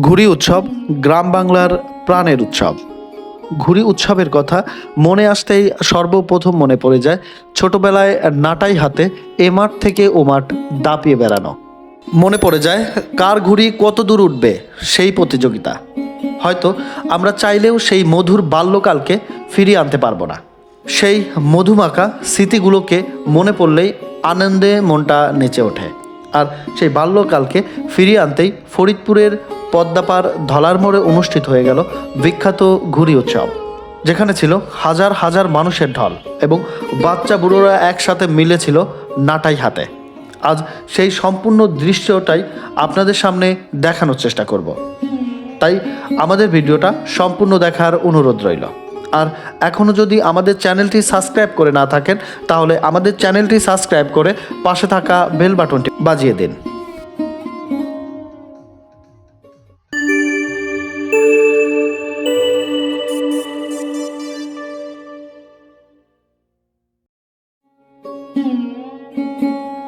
ঘুড়ি উৎসব গ্রাম বাংলার প্রাণের উৎসব। ঘুড়ি উৎসবের কথা মনে আসতেই সর্বপ্রথম মনে পড়ে যায় ছোটবেলায় নাটাই হাতে এ মাঠ থেকে ও মাঠ দাপিয়ে বেড়ানো। মনে পড়ে যায় কার ঘুড়ি কত দূর উঠবে সেই প্রতিযোগিতা। হয়তো আমরা চাইলেও সেই মধুর বাল্যকালকে ফিরিয়ে আনতে পারব না। সেই মধুমাখা স্মৃতিগুলোকে মনে পড়লেই আনন্দে মনটা নেচে ওঠে। আর সেই বাল্যকালকে ফিরিয়ে আনতেই ফরিদপুরের পদ্মাপার ধলার মোড়ে অনুষ্ঠিত হয়ে গেল বিখ্যাত ঘুড়ি উৎসব, যেখানে ছিল হাজার হাজার মানুষের ঢল এবং বাচ্চা বুড়োরা একসাথে মিলেছিল নাটাই হাতে। আজ সেই সম্পূর্ণ দৃশ্যটাই আপনাদের সামনে দেখানোর চেষ্টা করব। তাই আমাদের ভিডিওটা সম্পূর্ণ দেখার অনুরোধ রইল। আর এখনও যদি আমাদের চ্যানেলটি সাবস্ক্রাইব করে না থাকেন, তাহলে আমাদের চ্যানেলটি সাবস্ক্রাইব করে পাশে থাকা বেল বাটনটি বাজিয়ে দিন।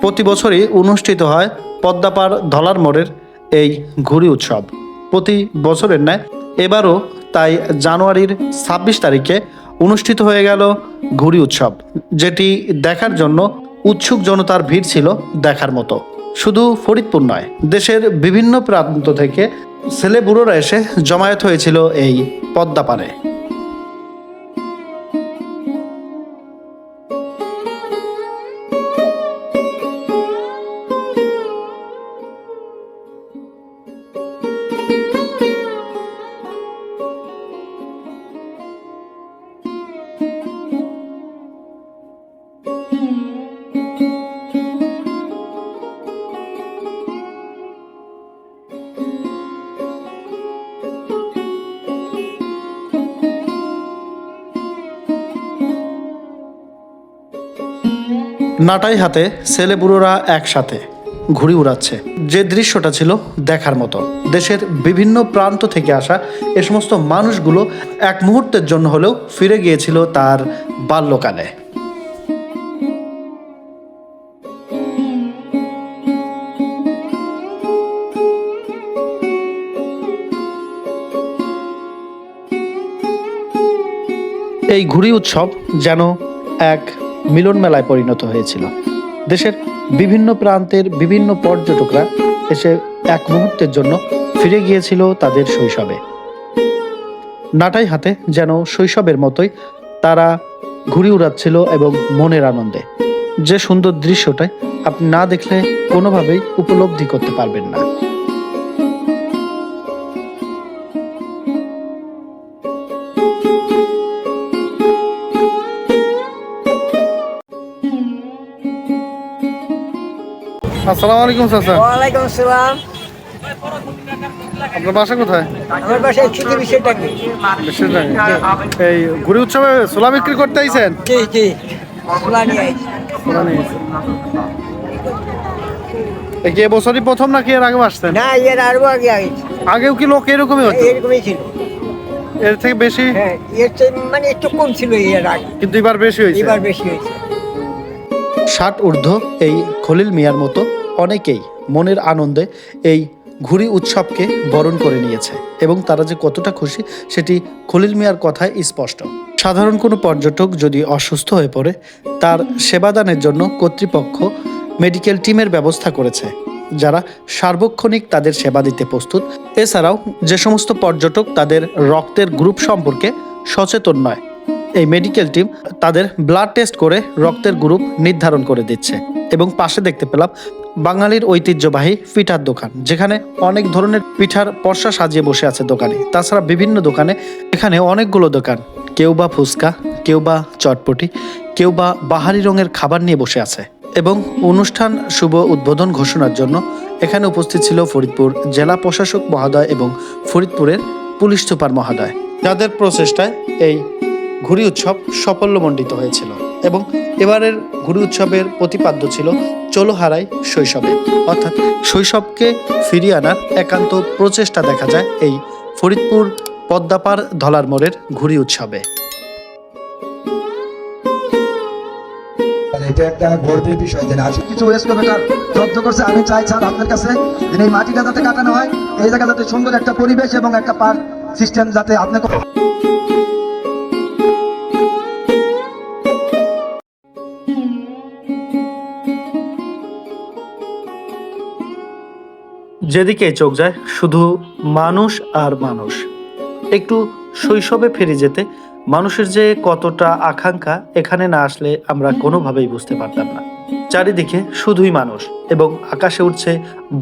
প্রতি বছরই অনুষ্ঠিত হয় পদ্মাপার ধলার মোড়ের এই ঘুড়ি উৎসব। প্রতি বছরের ন্যায় এবারও তাই জানুয়ারির ছাব্বিশ তারিখে অনুষ্ঠিত হয়ে গেল ঘুড়ি উৎসব, যেটি দেখার জন্য উৎসুক জনতার ভিড় ছিল দেখার মতো। শুধু ফরিদপুর নয়, দেশের বিভিন্ন প্রান্ত থেকে ছেলে বুড়োরা এসে জমায়েত হয়েছিল এই পদ্মাপাড়ে নাটাই হাতে ছেলে বুড়োরা একসাথে ঘুড়ি উড়াচ্ছে। যে দৃশ্যটা ছিল দেখার মতো। দেশের বিভিন্ন প্রান্ত থেকে আসা এ সমস্ত মানুষগুলো এক মুহূর্তের জন্য হলেও ফিরে গিয়েছিল তার বাল্যকালে। এই ঘুড়ি উৎসব যেন এক মিলন মেলায় পরিণত হয়েছিল। দেশের বিভিন্ন প্রান্তের বিভিন্ন পর্যটকরা এসে এক মুহূর্তের জন্য ফিরে গিয়েছিল তাদের শৈশবে। নাটাই হাতে যেন শৈশবের মতোই তারা ঘুড়ি উড়াচ্ছিল এবং মনের আনন্দে। যে সুন্দর দৃশ্যটাই আপনি না দেখলে কোনোভাবেই উপলব্ধি করতে পারবেন না। আসসালামু আলাইকুম চাচা। ওয়ালাইকুম আসসালাম। আপনার বাসা কোথায়? আমার কি এই উৎসবে ছোলা বিক্রি করতে আইছেন? জি জি। খোলা নিয়ে আইছি। এই কি প্রথম নাকি এর আগে আসছেন? না এর আরও আগে আইছি। আগেও কি লোক এরকমই হতো? এরকমই ছিল। এর থেকে বেশি? হ্যাঁ এর মানে একটু কম ছিল এর আগে। কিন্তু এবার বেশি হয়েছে। এবার বেশি হয়েছে। ষাট ঊর্ধ্ব এই খলিল মিয়ার মতো অনেকেই মনের আনন্দে এই ঘুড়ি উৎসবকে বরণ করে নিয়েছে এবং তারা যে কতটা খুশি সেটি খলিল মিয়ার কথায় স্পষ্ট। সাধারণ কোনো পর্যটক যদি অসুস্থ হয়ে পড়ে, তার সেবাদানের জন্য কর্তৃপক্ষ মেডিকেল টিমের ব্যবস্থা করেছে, যারা সার্বক্ষণিক তাদের সেবা দিতে প্রস্তুত। এছাড়াও যে সমস্ত পর্যটক তাদের রক্তের গ্রুপ সম্পর্কে সচেতন নয় এই মেডিকেল টিম তাদের ব্লাড টেস্ট করে রক্তের গ্রুপ নির্ধারণ করে দিচ্ছে। এবং পাশে দেখতে পেলাম বাঙালির ঐতিহ্যবাহী পিঠার দোকান, যেখানে অনেক ধরনের পিঠার পর্সা সাজিয়ে বসে আছে দোকানে। তাছাড়া বিভিন্ন দোকানে এখানে অনেকগুলো দোকান, কেউ বা ফুচকা, কেউ বা চটপটি, কেউ বা বাহারি রঙের খাবার নিয়ে বসে আছে। এবং অনুষ্ঠান শুভ উদ্বোধন ঘোষণার জন্য এখানে উপস্থিত ছিল ফরিদপুর জেলা প্রশাসক মহোদয় এবং ফরিদপুরের পুলিশ সুপার মহোদয়। যাদের প্রচেষ্টায় এই ঘুড়ি উৎসব সাফল্যমণ্ডিত হয়েছিল এবং এবারের ঘুড়ি উৎসবের প্রতিপাদ্য ছিল চলো হারাই শৈশবে। অর্থাৎ শৈশবকে ফিরিয়ে আনার একান্ত প্রচেষ্টা দেখা যায় এই ফরিদপুর পদ্মাপার ধলার মোড়ের ঘুড়ি উৎসবে। এটা একটা গর্বের বিষয় যে আসলে কিছু ওয়েস্ট বেকার জব্দ করছে, আমি চাই স্যার আপনার কাছে যে এই মাটিটা যাতে কাটানো হয়, এই জায়গা যাতে সুন্দর একটা পরিবেশ এবং একটা পার্ক সিস্টেম যাতে আপনি যেদিকে চোখ যায়, শুধু মানুষ আর মানুষ। একটু শৈশবে ফিরে যেতে, মানুষের যে কতটা আকাঙ্ক্ষা, এখানে না আসলে আমরা কোনোভাবেই বুঝতে পারতাম না। চারিদিকে শুধুই মানুষ এবং আকাশে উঠছে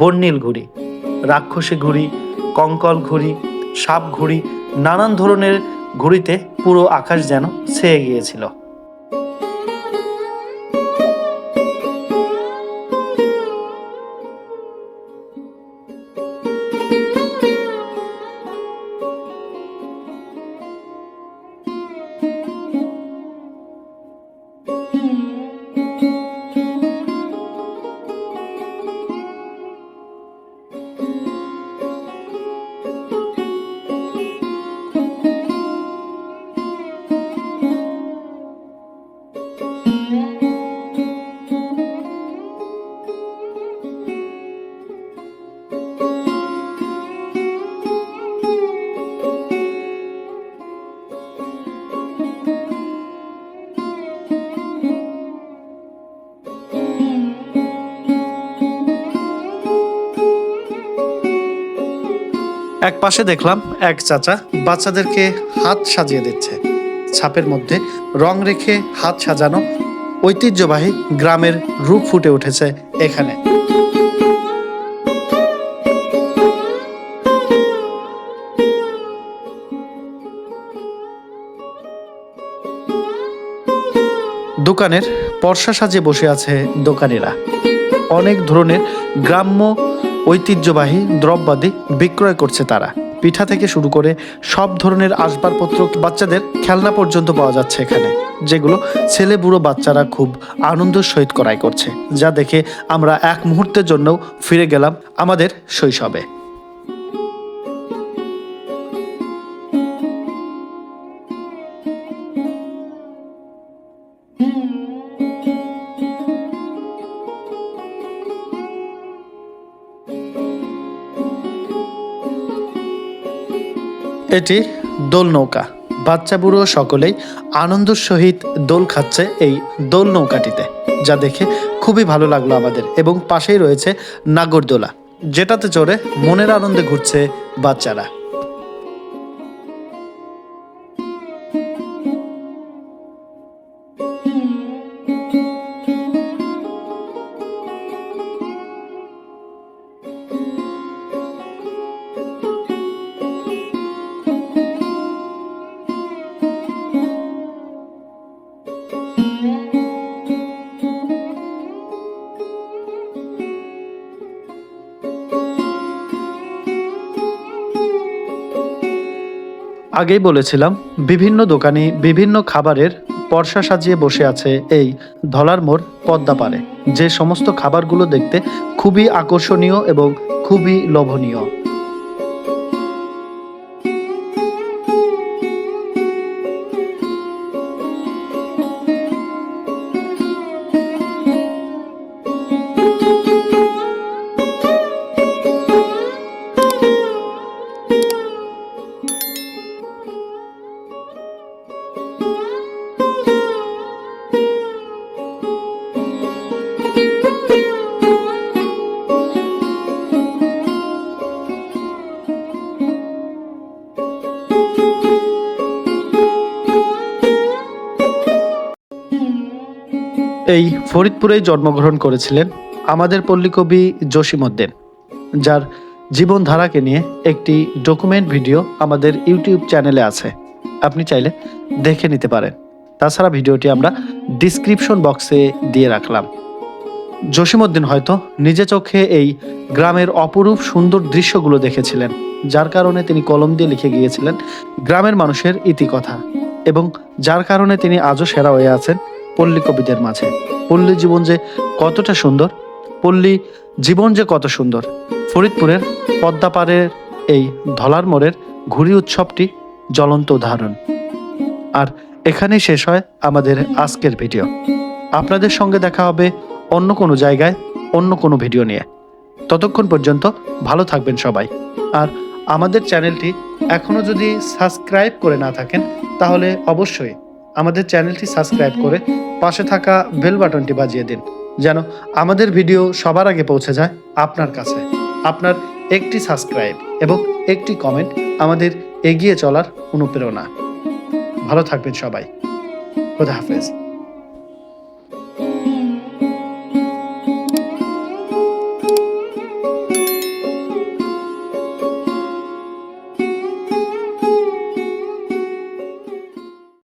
বর্ণিল ঘুড়ি, রাক্ষসী ঘুড়ি, কঙ্কল ঘুড়ি, সাপ ঘুড়ি, নানান ধরনের ঘুড়িতে পুরো আকাশ যেন ছেয়ে গিয়েছিল। এক পাশে দেখলাম এক চাচা বাচ্চাদেরকে হাত সাজিয়ে দিচ্ছে। ছাপের মধ্যে রং রেখে হাত সাজানো ঐতিহ্যবাহী গ্রামের রূপ ফুটে উঠেছে এখানে। দোকানের পর্সা সাজিয়ে বসে আছে দোকানিরা। অনেক ধরনের গ্রাম্য ঐতিহ্যবাহী দ্রব্যাদি বিক্রয় করছে তারা। পিঠা থেকে শুরু করে সব ধরনের আসবাবপত্র বাচ্চাদের খেলনা পর্যন্ত পাওয়া যাচ্ছে এখানে, যেগুলো ছেলে বুড়ো বাচ্চারা খুব আনন্দ সহিত করাই করছে, যা দেখে আমরা এক মুহূর্তের জন্য ফিরে গেলাম আমাদের শৈশবে। এটি দোল নৌকা। বাচ্চা বুড়ো সকলেই আনন্দের সহিত দোল খাচ্ছে এই দোল নৌকাটিতে, যা দেখে খুবই ভালো লাগল আমাদের এবং পাশেই রয়েছে নাগরদোলা, যেটাতে চড়ে মনের আনন্দে ঘুরছে বাচ্চারা। আগেই বলেছিলাম, বিভিন্ন দোকানে বিভিন্ন খাবারের পরশা সাজিয়ে বসে আছে এই ধলার মোড় পদ্মা পারে যে সমস্ত খাবারগুলো দেখতে খুবই আকর্ষণীয় এবং খুবই লোভনীয়। এই ফরিদপুরেই জন্মগ্রহণ করেছিলেন আমাদের পল্লীকবি জসিমউদ্দিন, যার জীবনধারাকে নিয়ে একটি ডকুমেন্ট ভিডিও আমাদের ইউটিউব চ্যানেলে আছে। আপনি চাইলে দেখে নিতে পারেন। তাছাড়া ভিডিওটি আমরা ডিসক্রিপশন বক্সে দিয়ে রাখলাম। জসিমউদ্দিন হয়তো নিজে চোখে এই গ্রামের অপরূপ সুন্দর দৃশ্যগুলো দেখেছিলেন, যার কারণে তিনি কলম দিয়ে লিখে গিয়েছিলেন, গ্রামের মানুষের ইতিকথা এবং যার কারণে তিনি আজও সেরা হয়ে আছেন পল্লী কবিদের মাঝে। পল্লী জীবন যে কতটা সুন্দর, পল্লী জীবন যে কত সুন্দর। ফরিদপুরের পদ্মাপাড়ের এই ধলার মোড়ের ঘুড়ি উৎসবটি জ্বলন্ত উদাহরণ। আর এখানেই শেষ হয় আমাদের আজকের ভিডিও। আপনাদের সঙ্গে দেখা হবে অন্য কোনো জায়গায়, অন্য কোনো ভিডিও নিয়ে। ততক্ষণ পর্যন্ত ভালো থাকবেন সবাই। আর আমাদের চ্যানেলটি এখনও যদি সাবস্ক্রাইব করে না থাকেন, তাহলে অবশ্যই আমাদের চ্যানেলটি সাবস্ক্রাইব করে পাশে থাকা বেল বাটনটি বাজিয়ে দিন, যেন আমাদের ভিডিও সবার আগে পৌঁছে যায় আপনার কাছে। আপনার একটি সাবস্ক্রাইব এবং একটি কমেন্ট আমাদের এগিয়ে চলার অনুপ্রেরণা। ভালো থাকবেন সবাই। খোদা হাফেজ।